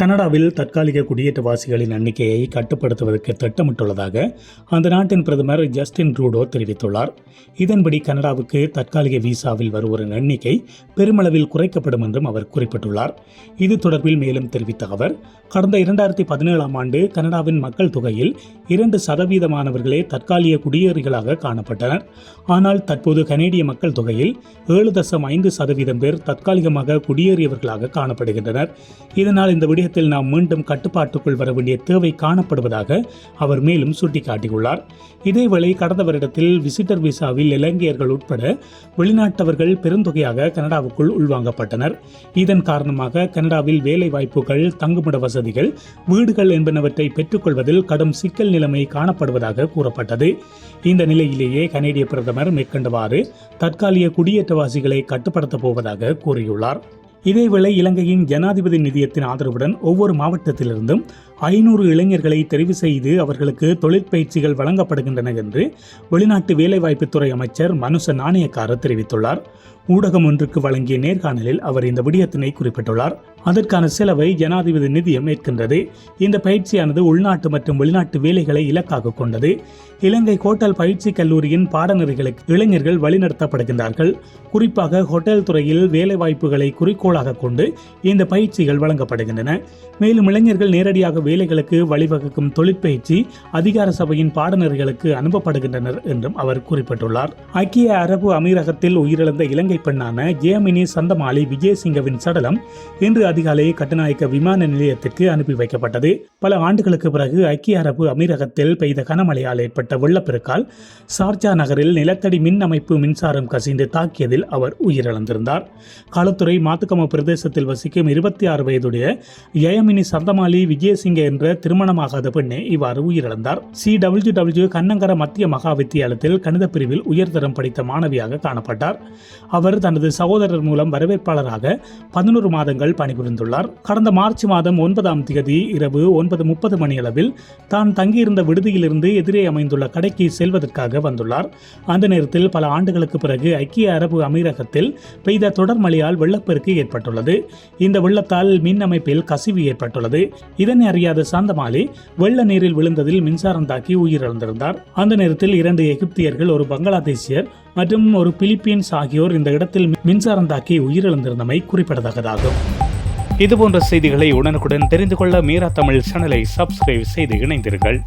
கனடாவில் தற்காலிக குடியேற்றவாசிகளின் எண்ணிக்கையை கட்டுப்படுத்துவதற்கு திட்டமிட்டுள்ளதாக அந்த நாட்டின் பிரதமர் ஜஸ்டின் ட்ரூடோ தெரிவித்துள்ளார். இதன்படி கனடாவுக்கு தற்காலிக விசாவில் வருவோரின் எண்ணிக்கை பெருமளவில் குறைக்கப்படும் என்றும் அவர் குறிப்பிட்டுள்ளார். இது தொடர்பில் மேலும் தெரிவித்த அவர் கடந்த இரண்டாயிரத்தி பதினேழாம் ஆண்டு கனடாவின் மக்கள் தொகையில் இரண்டு சதவீதமானவர்களே தற்காலிக குடியேறிகளாக காணப்பட்டனர். ஆனால் தற்போது கனேடிய மக்கள் தொகையில் ஏழு தசம் ஐந்து சதவீதம் பேர் தற்காலிகமாக குடியேறியவர்களாக காணப்படுகின்றனர். இதனால் இந்த விடிய விஷயத்தில் நாம் மீண்டும் கட்டுப்பாட்டுக்குள் வர வேண்டிய தேவை காணப்படுவதாக அவர் மேலும் சுட்டிக்காட்டியுள்ளார். இதேவேளை கடந்த வருடத்தில் விசிட்டர் விசாவில் இலங்கையர்கள் உட்பட வெளிநாட்டவர்கள் பெருந்தொகையாக கனடாவுக்குள் உள்வாங்கப்பட்டனர். இதன் காரணமாக கனடாவில் வேலை வாய்ப்புகள் தங்குமிட வசதிகள் வீடுகள் என்பனவற்றை பெற்றுக்கொள்வதில் கடும் சிக்கல் நிலைமை காணப்படுவதாக கூறப்பட்டது. இந்த நிலையிலேயே கனேடிய பிரதமர் மேற்கண்டவாறு தற்காலிக குடியேற்றவாசிகளை கட்டுப்படுத்தப் போவதாக கூறியுள்ளார். இதேவேளை இலங்கையின் ஜனாதிபதி நிதியத்தின் ஆதரவுடன் ஒவ்வொரு மாவட்டத்திலிருந்தும் ஐநூறு இளைஞர்களை தெரிவு செய்து அவர்களுக்கு தொழிற்பயிற்சிகள் வழங்கப்படுகின்றன என்று வெளிநாட்டு வேலைவாய்ப்புத்துறை அமைச்சர் மனுச நாணயக்கார தெரிவித்துள்ளார். ஊடகம் ஒன்றுக்கு வழங்கிய நேர்காணலில் அவர் இந்த விடயத்தினை குறிப்பிட்டுள்ளார். அதற்கான செலவை ஜனாதிபதி நிதியம் ஏற்கின்றது இந்த பயிற்சியானது உள்நாட்டு மற்றும் வெளிநாட்டு வேலைகளை இலக்காக கொண்டது. இலங்கை ஹோட்டல் பயிற்சி கல்லூரியின் பாடநெறிகளுக்கு இளைஞர்கள் வழிநடத்தப்படுகின்றார்கள். குறிப்பாக ஹோட்டல் துறையில் வேலைவாய்ப்புகளை குறிக்கோளாக கொண்டு இந்த பயிற்சிகள் வழங்கப்படுகின்றன. மேலும் இளைஞர்கள் நேரடியாக வேலைகளுக்கு வழிவகுக்கும் தொழிற்பயிற்சி அதிகார சபையின் பாடநெறிகளுக்கு அனுப்பப்படுகின்றனர் என்றும் அவர் குறிப்பிட்டுள்ளார். ஐக்கிய அரபு அமீரகத்தில் உயிரிழந்த இலங்கை பெண்ணான ஜேமினி சந்தமாலி விஜயசிங்கவின் சடலம் இன்று அதிகாலை கட்டுநாயக்க விமான நிலையத்திற்கு அனுப்பி வைக்கப்பட்டது. பல ஆண்டுகளுக்கு பிறகு ஐக்கிய அரபு அமீரகத்தில் பெய்த கனமழையால் ஏற்பட்ட வெள்ளப்பெருக்கால் சார்ஜா நகரில் நிலத்தடி மின் அமைப்பு மின்சாரம் கசிந்து தாக்கியதில் அவர் உயிரிழந்திருந்தார். களுத்துறை மாத்துக்கம பிரதேசத்தில் வசிக்கும் இருபத்தி ஆறு வயதுடைய யயமினி சந்தமாலி விஜயசிங்க என்ற திருமணமாகாத பெண்ணே இவ்வாறு உயிரிழந்தார். சி டபிள்யூ டபிள்யூ கண்ணங்கர மத்திய மகா வித்தியாலயத்தில் கணித பிரிவில் உயர்தரம் படித்த மாணவியாக காணப்பட்டார். அவர் தனது சகோதரர் மூலம் வரவேற்பாளராக பதினோரு மாதங்கள் பணிபுரிந்துள்ளார். கடந்த மார்ச் மாதம் ஒன்பதாம் தேதி இரவு ஒன்பது முப்பது மணியளவில் தான் தங்கியிருந்த விடுதியிலிருந்து எதிரே அமைந்துள்ள கடைக்கு செல்வதற்காக வந்துள்ளார். அந்த நேரத்தில் பல ஆண்டுகளுக்கு பிறகு ஐக்கிய அரபு அமீரகத்தில் பெய்த தொடர் மழையால் வெள்ளப்பெருக்கு ஏற்பட்டுள்ளது. இந்த வெள்ளத்தால் மின் அமைப்பில் கசிவு ஏற்பட்டுள்ளது. இதனை தெரியாத சாந்தமாலி வெள்ள நீரில் விழுந்ததில் மின்சாரம் தாக்கி உயிரிழந்திருந்தார். அந்த நேரத்தில் இரண்டு எகிப்தியர்கள் ஒரு பங்களாதேசியர் மற்றும் ஒரு பிலிப்பீன்ஸ் ஆகியோர் இந்த இடத்தில் மின்சாரம் தாக்கி உயிரிழந்திருந்தமை குறிப்பிடத்தக்கதாகும். இதுபோன்ற செய்திகளை உடனுக்குடன் தெரிந்து கொள்ள மீரா தமிழ் சேனலை சப்ஸ்கிரைப் செய்து இணைந்தீர்கள்